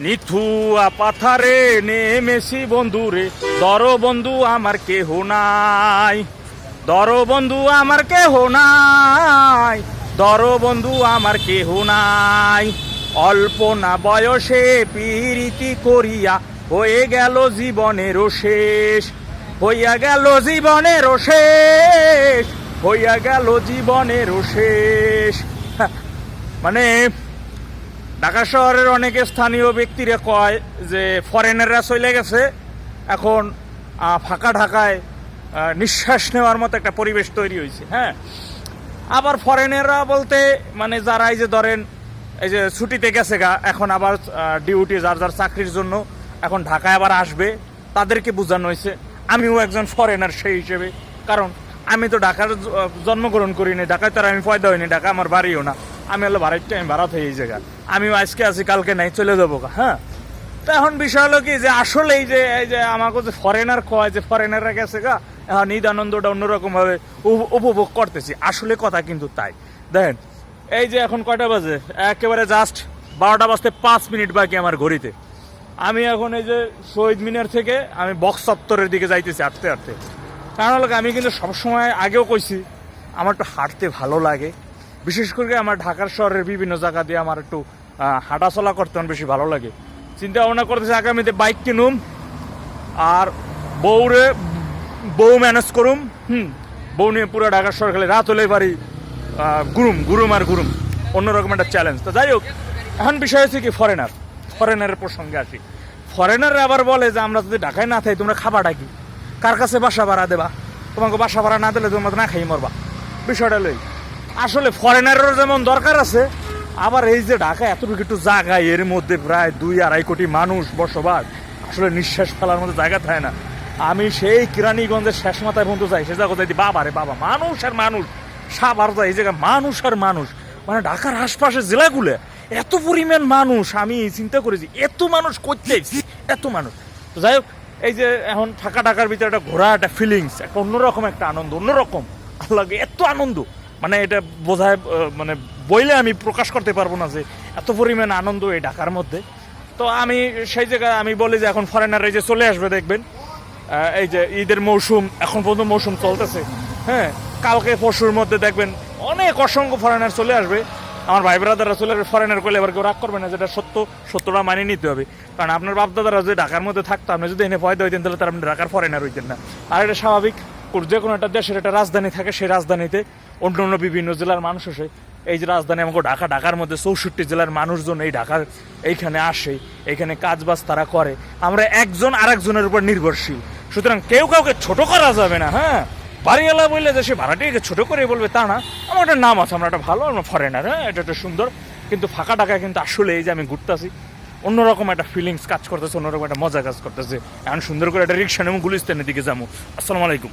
নিথুয়া পাথারে নেমেছি বন্ধু রে দর বন্ধু আমার কেহ নাই। দর বন্ধু আমার কেহ নাই। দর বন্ধু আমার কেহ নাই। অল্প না বয়সে পিরিতি করিয়া হয়ে গেল জীবনেরও শেষ। হইয়া গেল জীবনেরও শেষ। হইয়া গেল জীবনেরও শেষ। মানে ঢাকা শহরের অনেকে স্থানীয় ব্যক্তিরা কয় যে ফরেনাররা চলে গেছে। এখন ফাঁকা ঢাকায় নিঃশ্বাস নেওয়ার মতো একটা পরিবেশ তৈরি হয়েছে হ্যাঁ? আবার ফরেনাররা বলতে মানে যারা এই যে ধরেন, এই যে ছুটিতে গেছে গা, এখন আবার ডিউটি যার যার চাকরির জন্য, এখন ঢাকায় আবার আসবে, তাদেরকে বোঝানো হয়েছে, আমিও একজন ফরেনার সেই হিসেবে। কারণ, আমি তো ঢাকার জন্মগ্রহণ করিনি, ঢাকায় তো আমি পয়দা হইনি, ঢাকা আমার বাড়িও না। আমি হলো বাড়ির টাইম ভাড়া থেকে এই জায়গা আমিও আজকে আছি, কালকে নাই, চলে যাব হ্যাঁ? তো এখন বিষয় হলো কি যে আসলে এই যে এই যে আমাকে যে ফরেনার কয়, যে ফরেনাররা গেছে গা, এখন ঈদ আনন্দটা অন্যরকম ভাবে উপ- উপভোগ করতেছি। আসলে কথা কিন্তু তাই। দেখেন, এই যে এখন কয়টা বাজে? একেবারে জাস্ট বারোটা বাজতে পাঁচ মিনিট বাকি আমার ঘড়িতে। আমি এখন এই যে শহীদ মিনার থেকে আমি বক্স চত্বরের দিকে যাইতেছি হাঁটতে হাঁটতে। কারণ হলো আমি কিন্তু সবসময় আগেও কইছি, আমার একটু হাঁটতে ভালো লাগে। বিশেষ করে আমার ঢাকার শহরের বিভিন্ন জায়গা দিয়ে আমার একটু হাঁটাচলা করতে বেশি ভালো লাগে। চিন্তা ভাবনা করতেছি আগামীতে বাইক কিনুম আর বউরে বউ ম্যানেজ করুম, হুম, বউ নিয়ে পুরো ঢাকার শহর খেলে রাত হলে পারি গুরুম গুরুম আর গুরুম অন্যরকম একটা চ্যালেঞ্জ তো যাই হোক, এখন বিষয় হচ্ছে কি ফরেনার ফরেনারের প্রসঙ্গে আসি। ফরেনাররা আবার বলে যে, আমরা যদি ঢাকায় না থাকি তোমরা খাবারটা কি? কার কাছে বাসা ভাড়া দেবা? তোমাকে বাসা ভাড়া না দিলে তোমরা না খাই মরবা। বিষয়টা লই। আসলে ফরেনারেরও যেমন দরকার আছে, আবার এই যে ঢাকা এতটুকু একটু জায়গা এর মধ্যে প্রায় দুই আড়াই কোটি মানুষ বসবাস, আসলে নিঃশ্বাস ফেলার মতো জায়গা থাকে না। আমি সেই কিরানীগঞ্জের শেষ মাথায় পর্যন্ত যাই, সে জায়গা যাই বাবা রে বাবা মানুষ আর মানুষ সাবার যায়, এই জায়গায় মানুষ আর মানুষ। মানে ঢাকার আশপাশের জেলাগুলো, এত পরিমাণ মানুষ, আমি চিন্তা করেছি এত মানুষ করতে এত মানুষ। তো যাই হোক, এই যে এখন ফাঁকা ঢাকার ভিতরে একটা ঘোরা, একটা ফিলিংস একটা অন্যরকম একটা আনন্দ, অন্যরকম। আল্লাহ এত আনন্দ। মানে এটা বোঝায় মানে বইলে আমি প্রকাশ করতে পারব না যে এত পরিমাণ আনন্দ এই ঢাকার মধ্যে। তো আমি সেই জায়গায় আমি বলি যে এখন ফরেনার এই যে চলে আসবে দেখবেন এই যে ঈদের মৌসুম, এখন পর্যন্ত মৌসুম চলতেছে। হ্যাঁ কালকে পরশুর মধ্যে দেখবেন অনেক অসংখ্য ফরেনার চলে আসবে। আমার ভাই ব্রাদাররা চলে আসবে ফরেনার করলে এবার কেউ রাগ করবে না, যেটা সত্য, সত্যটা মানিয়ে নিতে হবে। কারণ আপনার বাপ দাদারা যদি ঢাকার মধ্যে থাকতো, আপনি যদি এনে ফয়দা হইতেন, তাহলে তার আপনি ঢাকার ফরেনার হইতেন না। আর এটা স্বাভাবিক। যে কোনো একটা দেশের একটা রাজধানী থাকে, সেই রাজধানীতে অন্য অন্য বিভিন্ন জেলার মানুষ আসে। এই যে রাজধানী আমাকে ঢাকা, ঢাকার মধ্যে চৌষট্টি জেলার মানুষজন এই ঢাকার এইখানে আসে, এইখানে কাজ বাজ তারা করে। আমরা একজন আরেকজনের উপর নির্ভরশীল। সুতরাং কেউ কাউকে ছোট করা যাবে না হ্যাঁ? বাড়িওয়ালা বললে যে সে ভাড়াটিকে ছোট করে বলবে, তা না। আমার একটা নাম আছে, আমরা একটা ভালো, আমরা ফরেনার হ্যাঁ? এটা একটা সুন্দর। কিন্তু ফাঁকা টাকায় কিন্তু আসলে এই যে আমি ঘুরতেছি, অন্যরকম একটা ফিলিংস কাজ করতেছে, অন্যরকম একটা মজা কাজ করতেছে। এখন সুন্দর করে একটা রিক্সা নেব গুলিস্তানের দিকে যাব। আসসালামু আলাইকুম।